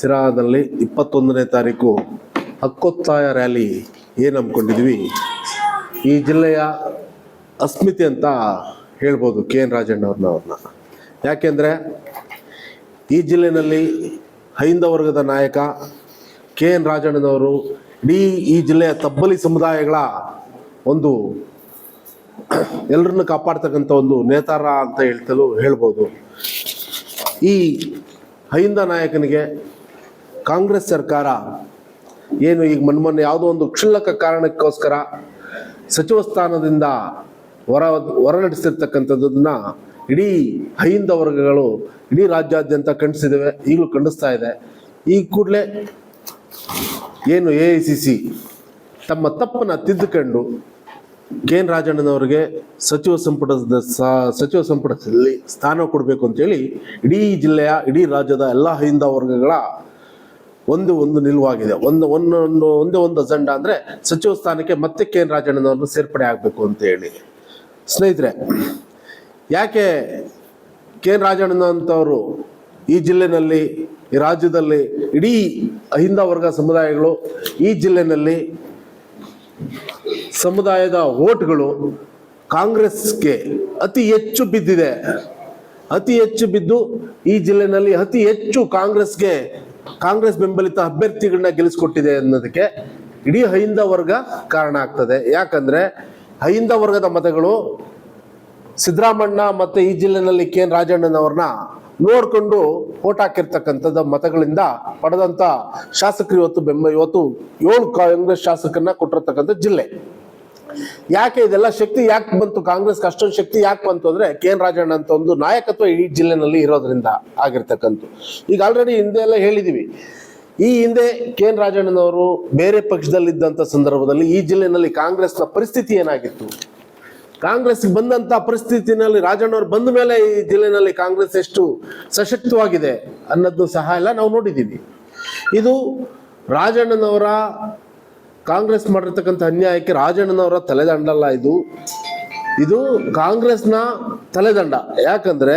ಸಿರಾದಲ್ಲಿ ಇಪ್ಪತ್ತೊಂದನೇ ತಾರೀಕು ಹಕ್ಕೊತ್ತಾಯ ರ್ಯಾಲಿ ಏನು ಹಮ್ಮಿಕೊಂಡಿದ್ವಿ ಈ ಜಿಲ್ಲೆಯ ಅಸ್ಮಿತೆ ಅಂತ ಹೇಳ್ಬೋದು ಕೆ ಎನ್ ರಾಜಣ್ಣವ್ರನ್ನ. ಅವ್ರನ್ನ ಯಾಕೆಂದರೆ ಈ ಜಿಲ್ಲೆಯಲ್ಲಿ ಹೈಂದ ವರ್ಗದ ನಾಯಕ ಕೆ ಎನ್ ರಾಜಣ್ಣನವರು ಇಡೀ ಈ ಜಿಲ್ಲೆಯ ತಬ್ಬಲಿ ಸಮುದಾಯಗಳ ಒಂದು ಎಲ್ಲರನ್ನು ಕಾಪಾಡ್ತಕ್ಕಂಥ ಒಂದು ನೇತಾರ ಅಂತ ಹೇಳ್ತಲೂ ಹೇಳ್ಬೋದು. ಈ ಹೈಂದ ನಾಯಕನಿಗೆ ಕಾಂಗ್ರೆಸ್ ಸರ್ಕಾರ ಏನು ಈಗ ಮೊನ್ನೆ ಯಾವುದೋ ಒಂದು ಕ್ಷುಲ್ಲಕ ಕಾರಣಕ್ಕೋಸ್ಕರ ಸಚಿವ ಸ್ಥಾನದಿಂದ ಹೊರ ಹೊರನಡೆಸಿರ್ತಕ್ಕಂಥದ್ದನ್ನ ಇಡೀ ಹೈಂದ ವರ್ಗಗಳು, ಇಡೀ ರಾಜ್ಯಾದ್ಯಂತ ಖಂಡಿಸಿದ್ದಾವೆ ಈಗಲೂ ಖಂಡಿಸ್ತಾ ಇದೆ. ಈ ಕೂಡಲೇ ಏನು ಎ ಐ ಸಿ ಸಿ ತಮ್ಮ ತಪ್ಪನ್ನು ತಿದ್ದುಕೊಂಡು ಕೆ ಎನ್ ರಾಜಣ್ಣನವರಿಗೆ ಸಚಿವ ಸಂಪುಟದ ಸಚಿವ ಸಂಪುಟದಲ್ಲಿ ಸ್ಥಾನ ಕೊಡಬೇಕು ಅಂತೇಳಿ ಇಡೀ ಜಿಲ್ಲೆಯ, ಇಡೀ ರಾಜ್ಯದ ಎಲ್ಲ ಹೈಂದ ವರ್ಗಗಳ ಒಂದು ಒಂದು ನಿಲುವಾಗಿದೆ. ಒಂದು ಒಂದೊಂದು ಒಂದೇ ಒಂದು ಅಜೆಂಡಾ ಅಂದರೆ ಸಚಿವ ಸ್ಥಾನಕ್ಕೆ ಮತ್ತೆ ಕೆ ಎನ್ ಸೇರ್ಪಡೆ ಆಗಬೇಕು ಅಂತ ಹೇಳಿ. ಸ್ನೇಹಿತರೆ, ಯಾಕೆ ಕೆ ಎನ್ ರಾಜಣ್ಣ ಅಂತವರು ಈ ಜಿಲ್ಲೆನಲ್ಲಿ, ಈ ರಾಜ್ಯದಲ್ಲಿ, ಇಡೀ ಅಹಿಂದ ವರ್ಗ ಸಮುದಾಯಗಳು ಈ ಜಿಲ್ಲೆನಲ್ಲಿ ಸಮುದಾಯದ ಓಟ್ಗಳು ಕಾಂಗ್ರೆಸ್ಗೆ ಅತಿ ಹೆಚ್ಚು ಬಿದ್ದಿದೆ. ಅತಿ ಹೆಚ್ಚು ಬಿದ್ದು ಈ ಜಿಲ್ಲೆನಲ್ಲಿ ಅತಿ ಹೆಚ್ಚು ಕಾಂಗ್ರೆಸ್ಗೆ ಕಾಂಗ್ರೆಸ್ ಬೆಂಬಲಿತ ಅಭ್ಯರ್ಥಿಗಳನ್ನ ಗೆಲ್ಲಿಸ್ಕೊಟ್ಟಿದೆ ಅನ್ನೋದಕ್ಕೆ ಇಡೀ ಹೈಂದ ವರ್ಗ ಕಾರಣ ಆಗ್ತದೆ. ಯಾಕಂದ್ರೆ ಹೈಂದ ವರ್ಗದ ಮತಗಳು ಸಿದ್ದರಾಮಣ್ಣ ಮತ್ತೆ ಈ ಜಿಲ್ಲೆನಲ್ಲಿ ಕೆ ಎನ್ ರಾಜಣ್ಣನವ್ರನ್ನ ನೋಡ್ಕೊಂಡು ಓಟ್ ಹಾಕಿರ್ತಕ್ಕಂಥದ್ದು ಮತಗಳಿಂದ ಪಡೆದಂತ ಶಾಸಕರು ಇವತ್ತು ಬೆಂಬ ಇವತ್ತು ಏಳು ಕಾಂಗ್ರೆಸ್ ಶಾಸಕರನ್ನ ಕೊಟ್ಟಿರತಕ್ಕಂಥ ಜಿಲ್ಲೆ. ಯಾಕೆ ಇದೆಲ್ಲ ಶಕ್ತಿ ಯಾಕೆ ಬಂತು? ಕಾಂಗ್ರೆಸ್ಗೆ ಅಷ್ಟೊಂದು ಶಕ್ತಿ ಯಾಕೆ ಬಂತು ಅಂದ್ರೆ ಕೆ ಎನ್ ರಾಜಣ್ಣ ಅಂತ ಒಂದು ನಾಯಕತ್ವ ಈ ಜಿಲ್ಲೆನಲ್ಲಿ ಇರೋದ್ರಿಂದ ಆಗಿರ್ತಕ್ಕಂಥ ಈಗ ಆಲ್ರೆಡಿ ಹಿಂದೆ ಎಲ್ಲ ಹೇಳಿದೀವಿ. ಈ ಹಿಂದೆ ಕೆ ಎನ್ ರಾಜಣ್ಣನವರು ಬೇರೆ ಪಕ್ಷದಲ್ಲಿದ್ದಂಥ ಸಂದರ್ಭದಲ್ಲಿ ಈ ಜಿಲ್ಲೆನಲ್ಲಿ ಕಾಂಗ್ರೆಸ್ನ ಪರಿಸ್ಥಿತಿ ಏನಾಗಿತ್ತು? ಕಾಂಗ್ರೆಸ್ ಬಂದಂತ ಪರಿಸ್ಥಿತಿನಲ್ಲಿ ರಾಜಣ್ಣವ್ರು ಬಂದ ಮೇಲೆ ಈ ಜಿಲ್ಲೆನಲ್ಲಿ ಕಾಂಗ್ರೆಸ್ ಎಷ್ಟು ಸಶಕ್ತವಾಗಿದೆ ಅನ್ನೋದನ್ನು ಸಹ ಎಲ್ಲ ನಾವು ನೋಡಿದ್ದೀವಿ ಇದು ರಾಜಣ್ಣನವರ ಕಾಂಗ್ರೆಸ್ ಮಾಡಿರ್ತಕ್ಕಂಥ ಅನ್ಯಾಯಕ್ಕೆ ರಾಜಣ್ಣನವರ ತಲೆದಂಡಲ್ಲ ಇದು. ಇದು ಕಾಂಗ್ರೆಸ್ನ ತಲೆದಂಡ. ಯಾಕಂದರೆ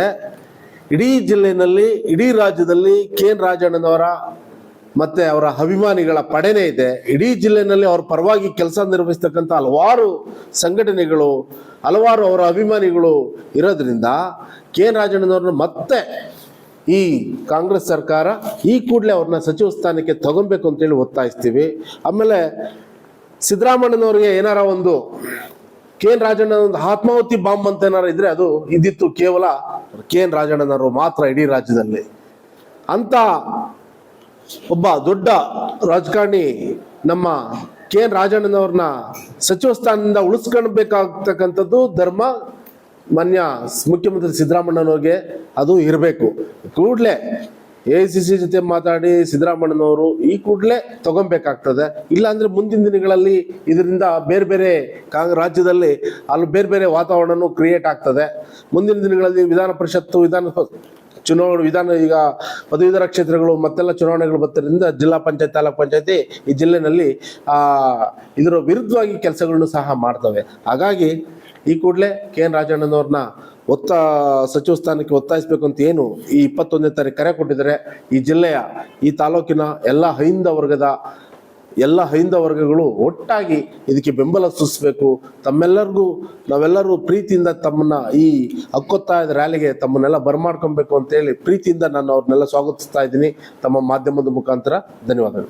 ಇಡೀ ಜಿಲ್ಲೆಯಲ್ಲಿ ಇಡೀ ರಾಜ್ಯದಲ್ಲಿ ಕೆ ಎನ್ ರಾಜಣ್ಣನವರ ಮತ್ತು ಅವರ ಅಭಿಮಾನಿಗಳ ಪಡೆನೇ ಇದೆ. ಇಡೀ ಜಿಲ್ಲೆಯಲ್ಲಿ ಅವ್ರ ಪರವಾಗಿ ಕೆಲಸ ನಿರ್ವಹಿಸ್ತಕ್ಕಂಥ ಹಲವಾರು ಸಂಘಟನೆಗಳು, ಹಲವಾರು ಅವರ ಅಭಿಮಾನಿಗಳು ಇರೋದ್ರಿಂದ ಕೆ ಎನ್ ರಾಜಣ್ಣನವ್ರನ್ನ ಮತ್ತೆ ಈ ಕಾಂಗ್ರೆಸ್ ಸರ್ಕಾರ ಈ ಕೂಡಲೇ ಅವ್ರನ್ನ ಸಚಿವ ಸ್ಥಾನಕ್ಕೆ ತಗೊಬೇಕು ಅಂತೇಳಿ ಒತ್ತಾಯಿಸ್ತೀವಿ. ಆಮೇಲೆ ಸಿದ್ದರಾಮಣ್ಣನವ್ರಿಗೆ ಏನಾರ ಒಂದು ಕೆ ಎನ್ ರಾಜಣ್ಣ ಒಂದು ಆತ್ಮಾಹುತಿ ಬಾಂಬ್ ಅಂತ ಏನಾರ ಇದ್ರೆ ಅದು ಇದ್ದಿತ್ತು ಕೇವಲ ಕೆ ಎನ್ ರಾಜಣ್ಣನವರು ಮಾತ್ರ ಇಡೀ ರಾಜ್ಯದಲ್ಲಿ. ಅಂತ ಒಬ್ಬ ದೊಡ್ಡ ರಾಜಕಾರಣಿ ನಮ್ಮ ಕೆ ಎನ್ ರಾಜಣ್ಣನವ್ರನ್ನ ಸಚಿವ ಸ್ಥಾನದಿಂದ ಉಳಿಸ್ಕೊಳ್ಬೇಕಾಗ್ತಕ್ಕಂಥದ್ದು ಧರ್ಮ ಮಾನ್ಯ ಮುಖ್ಯಮಂತ್ರಿ ಸಿದ್ದರಾಮಣ್ಣನವ್ರಿಗೆ ಅದು ಇರಬೇಕು. ಕೂಡಲೇ ಎ ಸಿ ಸಿ ಜೊತೆ ಮಾತಾಡಿ ಸಿದ್ದರಾಮಣ್ಣನವರು ಈ ಕೂಡಲೇ ತಗೊಬೇಕಾಗ್ತದೆ ಇಲ್ಲಾಂದ್ರೆ ಮುಂದಿನ ದಿನಗಳಲ್ಲಿ ಇದರಿಂದ ಬೇರೆ ಬೇರೆ ರಾಜ್ಯದಲ್ಲಿ ಅಲ್ಲಿ ಬೇರೆ ಬೇರೆ ವಾತಾವರಣನೂ ಕ್ರಿಯೇಟ್ ಆಗ್ತದೆ. ಮುಂದಿನ ದಿನಗಳಲ್ಲಿ ವಿಧಾನ ಪರಿಷತ್ತು, ವಿಧಾನ ಚುನಾವಣೆ, ವಿಧಾನ ಈಗ ಪದವೀಧರ ಕ್ಷೇತ್ರಗಳು ಮತ್ತೆಲ್ಲ ಚುನಾವಣೆಗಳು ಬರ್ತಿರೋದ್ರಿಂದ ಜಿಲ್ಲಾ ಪಂಚಾಯತ್, ತಾಲೂಕ್ ಪಂಚಾಯತಿ ಈ ಜಿಲ್ಲೆನಲ್ಲಿ, ಆ, ಇದರ ವಿರುದ್ಧವಾಗಿ ಕೆಲಸಗಳನ್ನು ಸಹ ಮಾಡ್ತವೆ. ಹಾಗಾಗಿ ಈ ಕೂಡಲೇ ಕೆ ಎನ್ ರಾಜಣ್ಣನವ್ರನ್ನ ಒತ್ತ ಸಚಿವ ಸ್ಥಾನಕ್ಕೆ ಒತ್ತಾಯಿಸಬೇಕು ಅಂತ ಏನು ಈ ಇಪ್ಪತ್ತೊಂದನೇ ತಾರೀಕು ಕರೆ ಕೊಟ್ಟಿದ್ದಾರೆ. ಈ ಜಿಲ್ಲೆಯ, ಈ ತಾಲೂಕಿನ ಎಲ್ಲ ಹೈಂದ ವರ್ಗದ, ಎಲ್ಲ ಹೈಂದ ವರ್ಗಗಳು ಒಟ್ಟಾಗಿ ಇದಕ್ಕೆ ಬೆಂಬಲ ಸೂಚಿಸಬೇಕು ತಮ್ಮೆಲ್ಲರಿಗೂ, ನಾವೆಲ್ಲರೂ ಪ್ರೀತಿಯಿಂದ ತಮ್ಮನ್ನ ಈ ಹಕ್ಕೊತ್ತಾಯದ ರ್ಯಾಲಿಗೆ ತಮ್ಮನ್ನೆಲ್ಲ ಬರಮಾಡ್ಕೊಬೇಕು ಅಂತೇಳಿ ಪ್ರೀತಿಯಿಂದ ನಾನು ಅವ್ರನ್ನೆಲ್ಲ ಸ್ವಾಗತಿಸ್ತಾ ಇದ್ದೀನಿ. ತಮ್ಮ ಮಾಧ್ಯಮದ ಮುಖಾಂತರ ಧನ್ಯವಾದಗಳು.